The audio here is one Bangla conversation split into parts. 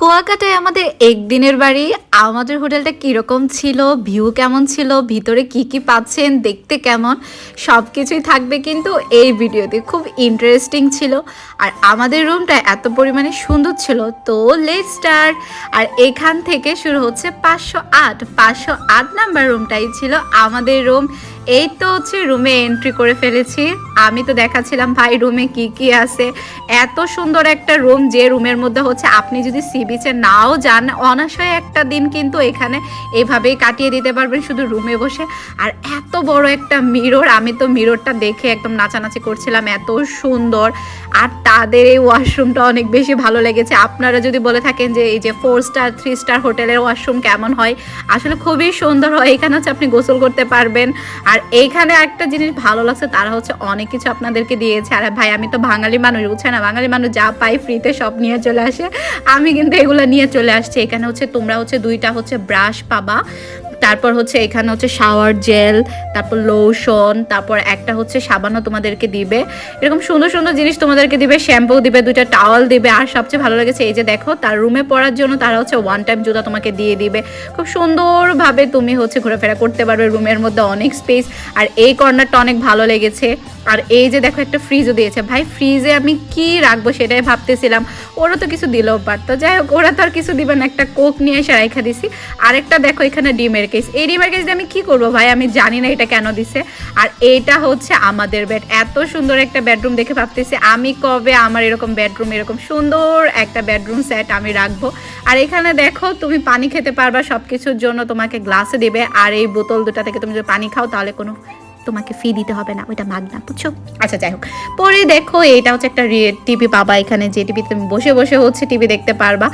কুয়াকাটায় আমাদের একদিনের বাড়ি, আমাদের হোটেলটা কীরকম ছিল, ভিউ কেমন ছিল, ভিতরে কি কি পাচ্ছেন, দেখতে কেমন সব কিছুই থাকবে কিন্তু এই ভিডিওতে খুব ইন্টারেস্টিং ছিল। আর আমাদের রুমটা এত পরিমাণে সুন্দর ছিল, তো লেট স্টার আর এখান থেকে শুরু হচ্ছে পাঁচশো আট পাঁচশো আট নাম্বার রুমটাই ছিল আমাদের রুম এই তো হচ্ছে রুমে এন্ট্রি করে ফেলেছি। আমি তো দেখাচ্ছিলাম ভাই রুমে কি কি আছে। এত সুন্দর একটা রুম যে রুমের মধ্যে হচ্ছে আপনি যদি সি বিচে নাও যান। অনাশয় একটা দিন কিন্তু এখানে এভাবেই কাটিয়ে দিতে পারবেন শুধু রুমে বসে। আর এত বড় একটা মিরর আমি তো মিররটা দেখে একদম নাচানাচি করছিলাম, এত সুন্দর। আর তাদের এই ওয়াশরুমটা অনেক বেশি ভালো লেগেছে। আপনারা যদি বলে থাকেন যে এই যে ফোর স্টার থ্রি স্টার হোটেলের ওয়াশরুম কেমন হয়, আসলে খুবই সুন্দর হয়। এখানে হচ্ছে আপনি গোসল করতে পারবেন। আর এইখানে একটা জিনিস ভালো লাগছে, তারা হচ্ছে অনেক কিছু আপনাদেরকে দিয়েছে। আর ভাই, আমি তো বাঙালি মানুষ বুঝছে না বাঙালি মানুষ যা পাই ফ্রিতে সব নিয়ে চলে আসে। আমি কিন্তু এগুলো নিয়ে চলে আসছে। এখানে হচ্ছে তোমরা হচ্ছে দুইটা হচ্ছে ব্রাশ পাবা। তারপর হচ্ছে এখানে হচ্ছে শাওয়ার জেল তারপর লোশন তারপর একটা হচ্ছে সাবানও তোমাদেরকে দিবে। এরকম সুন্দর সুন্দর জিনিস তোমাদেরকে দিবে শ্যাম্পু দিবে, দুইটা টাওয়াল দিবে। আর সবচেয়ে ভালো লেগেছে এই যে দেখো, তার রুমে পড়ার জন্য তারা হচ্ছে ওয়ান টাইম জুতা তোমাকে দিয়ে দিবে। খুব সুন্দরভাবে তুমি হচ্ছে ঘোরাফেরা করতে পারবে রুমের মধ্যে অনেক স্পেস আর এই কর্নারটা অনেক ভালো লেগেছে। আর এই যে দেখো একটা ফ্রিজও দিয়েছে। ভাই ফ্রিজে আমি কি রাখব সেটাই ভাবতেছিলাম। ওরা তো কিছু দিলেও পারতো যাই হোক, ওরা তো আর কিছু দিবে না। একটা কোক নিয়ে এসে রেখে দিছি। আরেকটা দেখো এখানে ডিমের কেস এই ডিমের কেস আমি কি করব ভাই? আমি জানি না এটা কেন দিছে। আর এইটা হচ্ছে আমাদের বেড এত সুন্দর একটা বেডরুম দেখে ভাবতেছি। আমি কবে আমার এরকম বেডরুম এরকম সুন্দর একটা বেডরুম সেট আমি রাখব? আর এখানে দেখো, তুমি পানি খেতে পারবা সব কিছুর জন্য তোমাকে গ্লাসে দেবে। আর এই বোতল দুটা থেকে তুমি যদি পানি খাও, তাহলে কোনো তোমাকে ফি দিতে হবে না, ওইটা মাগনা বুঝছ? আচ্ছা যাই হোক। পরে দেখো এটা হচ্ছে একটা টিভি পাবা এখানে, যে টিভি তুমি বসে বসে হচ্ছে টিভি দেখতে পারবা।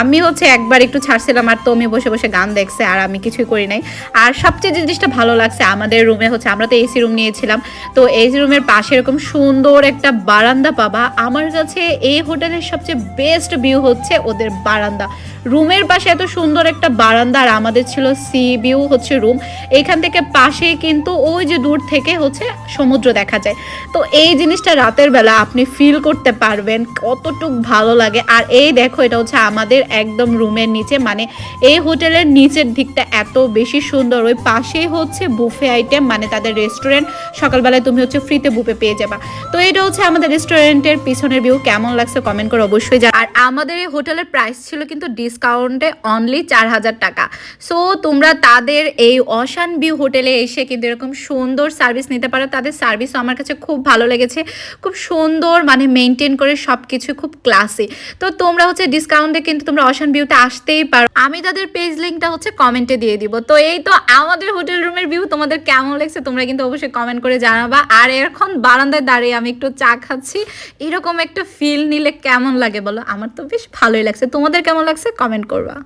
আমি হচ্ছে একবার একটু ছাড়ছিলাম, আর তুমি বসে বসে গান দেখছে, আর আমি কিছুই করি নাই। আর সবচেয়ে জিনিসটা ভালো লাগছে, আমাদের রুমে হচ্ছে, আমরা তো এসি রুম নিয়েছিলাম। তো এসি রুমের পাশে এরকম সুন্দর একটা বারান্দা পাবা। আমার কাছে এই হোটেলের সবচেয়ে বেস্ট ভিউ হচ্ছে ওদের বারান্দা। রুমের পাশে এত সুন্দর একটা বারান্দা, আর আমাদের ছিল সি ভিউ হচ্ছে রুম এখান থেকে পাশে কিন্তু ওই যে দূর থেকে হচ্ছে সমুদ্র দেখা যায়। তো এই জিনিসটা রাতের বেলা আপনি ফিল করতে পারবেন কতটুক ভালো লাগে। আর এই দেখো, এটা হচ্ছে আমাদের একদম রুমের নিচে। মানে এই হোটেলের নিচের দিকটা এত বেশি সুন্দর। ওই পাশেই হচ্ছে বুফে আইটেম মানে তাদের রেস্টুরেন্ট সকালবেলায় তুমি হচ্ছে ফ্রিতে বুফে পেয়ে যাবা। তো এটা হচ্ছে আমাদের রেস্টুরেন্টের পিছনের ভিউ কেমন লাগছে কমেন্ট করে অবশ্যই যা আর আমাদের এই হোটেলের প্রাইস ছিল কিন্তু ডিসকাউন্টে অনলি চার হাজার টাকা। সো তোমরা তাদের এই অশান ভিউ হোটেলে এসে কিন্তু এরকম সুন্দর সার্ভিস নিতে পারো। তাদের সার্ভিসও আমার কাছে খুব ভালো লেগেছে। খুব সুন্দর মানে মেনটেন করে সব কিছু খুব ক্লাসি তো তোমরা হচ্ছে ডিসকাউন্টে কিন্তু তোমরা অশান ভিউতে আসতেই পারো। আমি তাদের পেজ লিঙ্কটা হচ্ছে কমেন্টে দিয়ে দিব। তো এই তো আমাদের হোটেল রুমের ভিউ তোমাদের কেমন লাগছে তোমরা কিন্তু অবশ্যই কমেন্ট করে জানাবা। আর এখন বারান্দায় দাঁড়িয়ে আমি একটু চা খাচ্ছি। এরকম একটা ফিল নিলে কেমন লাগে বলো? আমার তো বেশ ভালোই লাগছে। তোমাদের কেমন লাগছে? কমেন্ট করবা।